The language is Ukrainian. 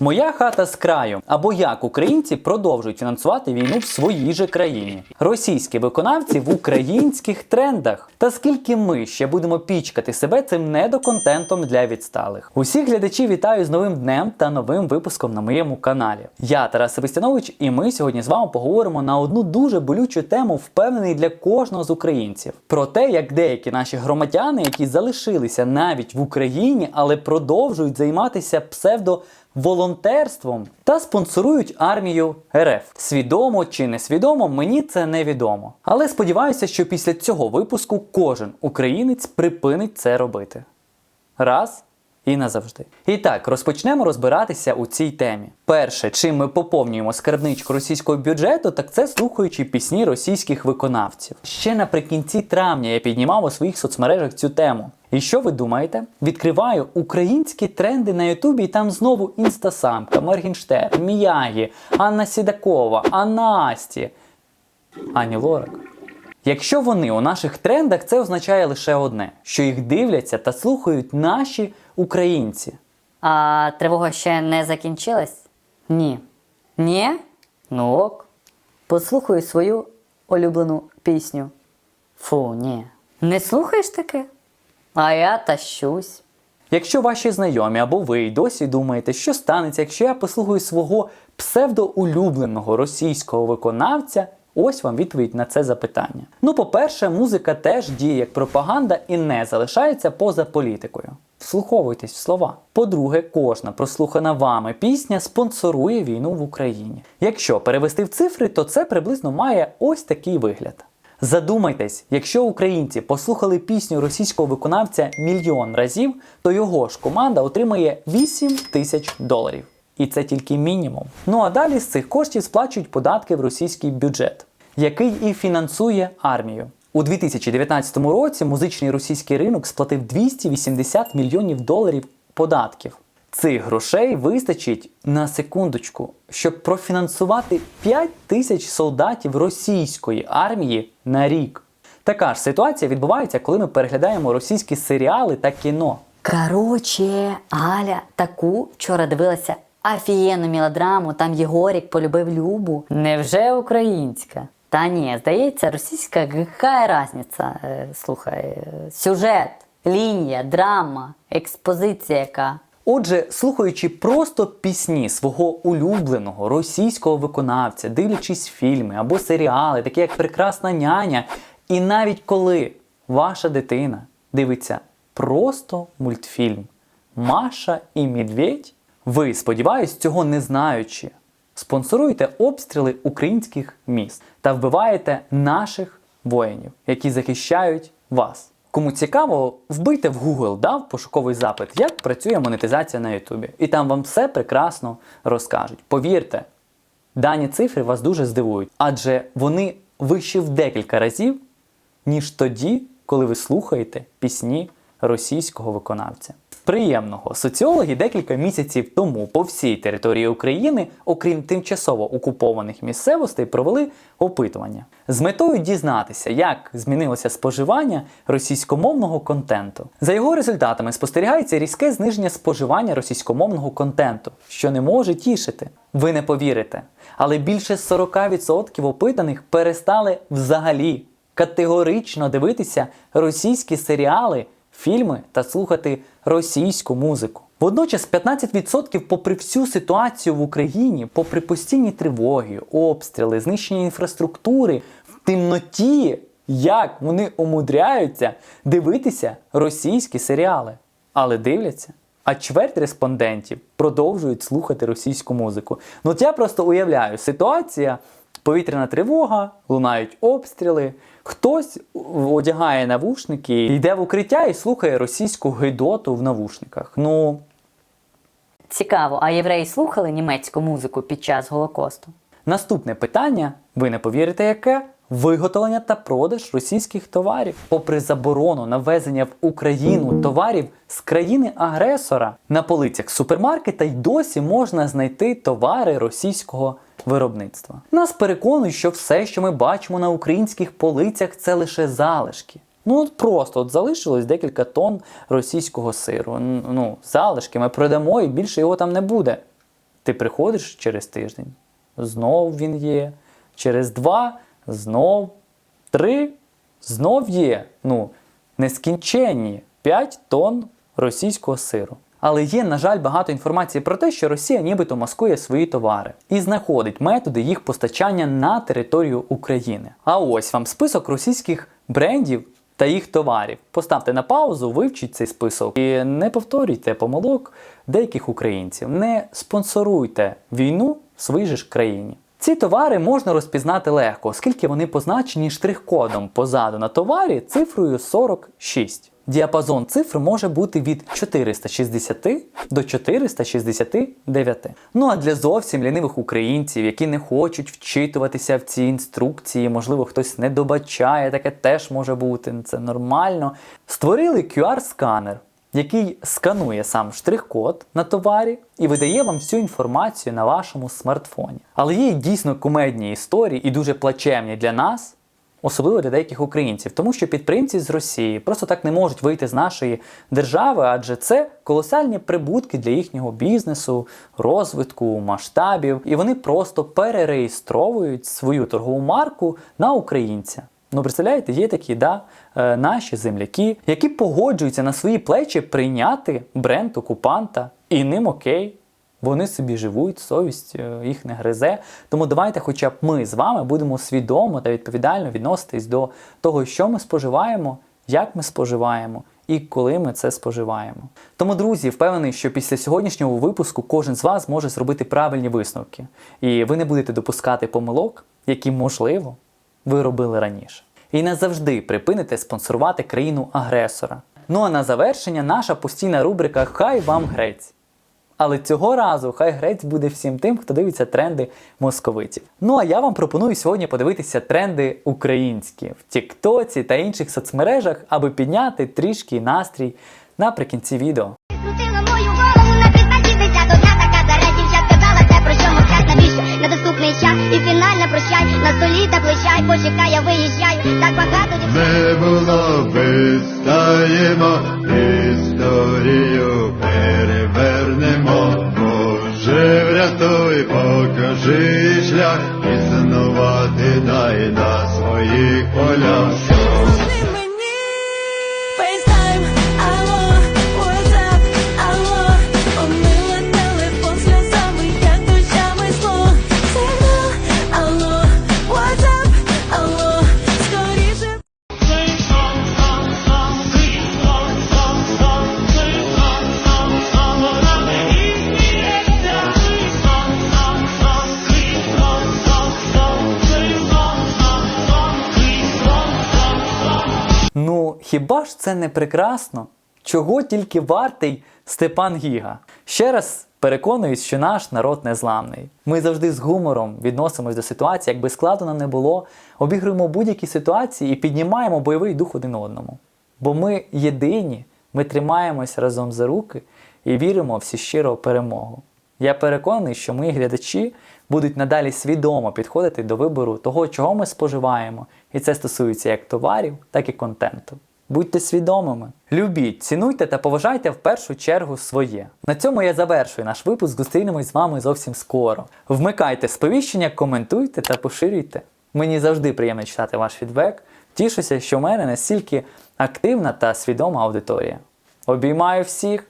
Моя хата з краю або як українці продовжують фінансувати війну в своїй же країні. Російські виконавці в українських трендах. Та скільки ми ще будемо пічкати себе цим недоконтентом для відсталих. Усіх глядачів вітаю з новим днем та новим випуском на моєму каналі. Я Тарас Себастьянович, і ми сьогодні з вами поговоримо на одну дуже болючу тему, впевнений для кожного з українців. Про те, як деякі наші громадяни, які залишилися навіть в Україні, але продовжують займатися псевдо волонтерством та спонсорують армію РФ. Свідомо чи несвідомо, мені це невідомо. Але сподіваюся, що після цього випуску кожен українець припинить це робити. Раз і назавжди. І так, розпочнемо розбиратися у цій темі. Перше, чим ми поповнюємо скарбничку російського бюджету, так це слухаючи пісні російських виконавців. Ще наприкінці травня я піднімав у своїх соцмережах цю тему. І що ви думаєте? Відкриваю українські тренди на Ютубі, і там знову інстасамка, Моргенштерн, Міягі, Анна Сідакова, Анасті, Ані Лорак. Якщо вони у наших трендах, це означає лише одне: що їх дивляться та слухають наші українці. А тривога ще не закінчилась? Ні. Ні? Ну ок. Послухаю свою улюблену пісню. Фу, ні. Не слухаєш таке? А я тащусь. Якщо ваші знайомі або ви й досі думаєте, що станеться, якщо я послухаю свого псевдоулюбленого російського виконавця, ось вам відповідь на це запитання. Ну, по-перше, музика теж діє як пропаганда і не залишається поза політикою. Вслуховуйтесь в слова. По-друге, кожна прослухана вами пісня спонсорує війну в Україні. Якщо перевести в цифри, то це приблизно має ось такий вигляд. Задумайтесь, якщо українці послухали пісню російського виконавця мільйон разів, то його ж команда отримає 8 тисяч доларів. І це тільки мінімум. Ну а далі з цих коштів сплачують податки в російський бюджет, який і фінансує армію. У 2019 році музичний російський ринок сплатив 280 мільйонів доларів податків. Цих грошей вистачить на секундочку, щоб профінансувати 5 тисяч солдатів російської армії на рік. Така ж ситуація відбувається, коли ми переглядаємо російські серіали та кіно. Короче, Галя таку вчора дивилася офігенну мелодраму, там Єгорік полюбив Любу. Невже українська? Та ні, здається, російська яка разниця? Е, Слухай, е, сюжет, лінія, драма, експозиція яка. Отже, слухаючи просто пісні свого улюбленого російського виконавця, дивлячись фільми або серіали, такі як Прекрасна няня, і навіть коли ваша дитина дивиться просто мультфільм Маша і Медведь, ви, сподіваюсь, цього не знаючи, спонсоруєте обстріли українських міст та вбиваєте наших воїнів, які захищають вас. Кому цікаво, вбийте в Google, дав пошуковий запит, як працює монетизація на Ютубі. І там вам все прекрасно розкажуть. Повірте, дані цифри вас дуже здивують, адже вони вищі в декілька разів, ніж тоді, коли ви слухаєте пісні російського виконавця. Приємного соціологи декілька місяців тому по всій території України, окрім тимчасово окупованих місцевостей, провели опитування з метою дізнатися, як змінилося споживання російськомовного контенту. За його результатами спостерігається різке зниження споживання російськомовного контенту, що не може тішити. Ви не повірите, але більше 40% опитаних перестали взагалі категорично дивитися російські серіали фільми та слухати російську музику. Водночас 15% попри всю ситуацію в Україні, попри постійні тривоги, обстріли, знищення інфраструктури, в темноті, як вони умудряються дивитися російські серіали. Але дивляться. А чверть респондентів продовжують слухати російську музику. Ну от я просто уявляю, ситуація, повітряна тривога, лунають обстріли. Хтось одягає навушники, йде в укриття і слухає російську гидоту в навушниках. Ну, Цікаво, а євреї слухали німецьку музику під час Голокосту? наступне питання, ви не повірите, яке? Виготовлення та продаж російських товарів, попри заборону на ввезення в Україну товарів з країни-агресора на полицях супермаркета й досі можна знайти товари російського виробництва. Нас переконують, що все, що ми бачимо на українських полицях, це лише залишки. Ну от просто от залишилось декілька тонн російського сиру. Ну, залишки ми продамо і більше його там не буде. Ти приходиш через тиждень, знов він є. Через два, знов три, знов є. Ну, нескінченні 5 тонн російського сиру. Але є, на жаль, багато інформації про те, що Росія нібито маскує свої товари і знаходить методи їх постачання на територію України. А ось вам список російських брендів та їх товарів. Поставте на паузу, вивчіть цей список і не повторюйте помилок деяких українців. Не спонсоруйте війну в своїй же ж країні. Ці товари можна розпізнати легко, оскільки вони позначені штрих-кодом позаду на товарі цифрою 46. Діапазон цифр може бути від 460 до 469. Ну а для зовсім лінивих українців, які не хочуть вчитуватися в ці інструкції, можливо, хтось не добачає, таке теж може бути, це нормально. Створили QR-сканер, який сканує сам штрих-код на товарі і видає вам всю інформацію на вашому смартфоні. Але є дійсно кумедні історії і дуже плачевні для нас, особливо для деяких українців, тому що підприємці з Росії просто так не можуть вийти з нашої держави, адже це колосальні прибутки для їхнього бізнесу, розвитку, масштабів, і вони просто перереєстровують свою торгову марку на українця. Ну, представляєте, є такі да, е, наші земляки, які погоджуються на свої плечі прийняти бренд окупанта, і ним окей. Вони собі живуть, совість е, їх не гризе. Тому давайте, хоча б ми з вами будемо свідомо та відповідально відноситись до того, що ми споживаємо, як ми споживаємо і коли ми це споживаємо. Тому, друзі, впевнений, що після сьогоднішнього випуску кожен з вас може зробити правильні висновки, і ви не будете допускати помилок, які можливо ви робили раніше. І назавжди припините спонсорувати країну агресора. Ну а на завершення наша постійна рубрика Хай вам грець. Але цього разу хай грець буде всім тим, хто дивиться тренди московитів. Ну а я вам пропоную сьогодні подивитися тренди українські в Тіктоці та інших соцмережах, аби підняти трішки настрій наприкінці відео. Крутила мою голову на 360 Одна така дівчат казала те, про що мовчать. Навіщо? Недоступний час. І фінальне прощай. На столі та плечай, почекай, я виїжджаю Так багато дівчат. Не було, вистаємо, історію перевернемо. Боже, врятуй, покажи шлях, існувати дай на своїх полях. Ну, хіба ж це не прекрасно? Чого тільки вартий Степан Гіга? Ще раз переконуюсь, що наш народ незламний. Ми завжди з гумором відносимось до ситуації, якби складно не було, обігруємо будь-які ситуації і піднімаємо бойовий дух один одному. Бо ми єдині, ми тримаємось разом за руки і віримо всі щиро в перемогу. Я переконаний, що мої глядачі будуть надалі свідомо підходити до вибору того, чого ми споживаємо, і це стосується як товарів, так і контенту. Будьте свідомими, любіть, цінуйте та поважайте в першу чергу своє. На цьому я завершую наш випуск. Зустрінемось з вами зовсім скоро. Вмикайте сповіщення, коментуйте та поширюйте. Мені завжди приємно читати ваш фідбек. Тішуся, що в мене настільки активна та свідома аудиторія. Обіймаю всіх!